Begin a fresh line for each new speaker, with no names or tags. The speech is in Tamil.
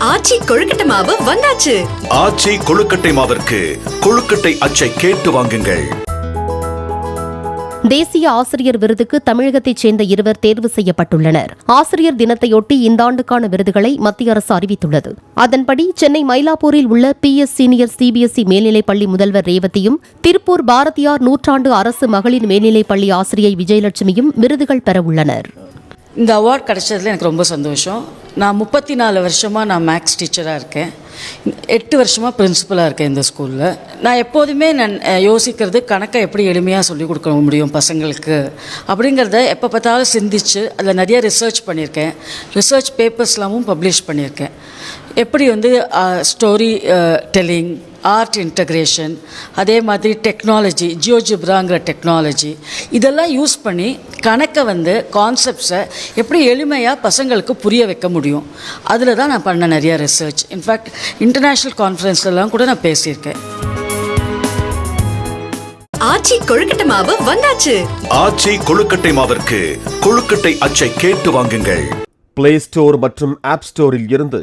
ஆச்சி கொழுக்கட்டை மாவு வந்தாச்சு.
ஆச்சி கொழுக்கட்டை மாவிற்கு கொழுக்கட்டை அச்சை கேட்டு வாங்குங்கள்.
தேசிய ஆசிரியர் விருதுக்கு தமிழகத்தைச் சேர்ந்த இருவர் தேர்வு செய்யப்பட்டுள்ளனர். ஆசிரியர் தினத்தையொட்டி இந்த ஆண்டுக்கான விருதுகளை மத்திய அரசு அறிவித்துள்ளது. அதன்படி சென்னை மயிலாப்பூரில் உள்ள பி எஸ் சீனியர் சிபிஎஸ்இ மேல்நிலைப் பள்ளி முதல்வர் ரேவதியும் திருப்பூர் பாரதியார் நூற்றாண்டு அரசு மகளிர் மேல்நிலைப் பள்ளி ஆசிரியை விஜயலட்சுமியும் விருதுகள் பெறவுள்ளனர்
இந்த அவார்ட் கிடைச்சதில் எனக்கு ரொம்ப சந்தோஷம். நான் முப்பத்தி நாலு வருஷமாக நான் மேக்ஸ் டீச்சராக இருக்கேன். எட்டு வருஷமாக பிரின்சிபலாக இருக்கேன் இந்த ஸ்கூலில் நான் எப்போதுமே நான் யோசிக்கிறது கணக்கை எப்படி எளிமையாக சொல்லிக் கொடுக்க முடியும் பசங்களுக்கு அப்படிங்கிறத எப்போ பார்த்தாலும் சிந்திச்சு அதில் நிறைய ரிசர்ச் பண்ணியிருக்கேன். ரிசர்ச் பேப்பர்ஸ்லாமும் பப்ளிஷ் பண்ணியிருக்கேன். எப்படி வந்து ஸ்டோரி டெல்லிங் ஆர்ட் இன்டகிரேஷன் அதே மாதிரி டெக்னாலஜி ஜியோஜிப்ராங்கிற டெக்னாலஜி இதெல்லாம் யூஸ் பண்ணி கணக்கை வந்து கான்செப்ட்ஸை எப்படி எளிமையாக பசங்களுக்கு புரிய வைக்க முடியும். அதில் தான் நான் பண்ண நிறைய ரிசர்ச் இன்ஃபேக்ட் இன்டர்நேஷ்னல் கான்ஃபரன்ஸ்லாம் கூட நான் பேசியிருக்கேன்.
ஆச்சி கொழுக்கட்டை மாவு வந்தாச்சு.
ஆச்சி கொழுக்கட்டை மாவிற்கு கொழுக்கட்டை அச்சை கேட்டு வாங்குங்கள்.
பிளே ஸ்டோர் மற்றும் ஆப் ஸ்டோரில் இருந்து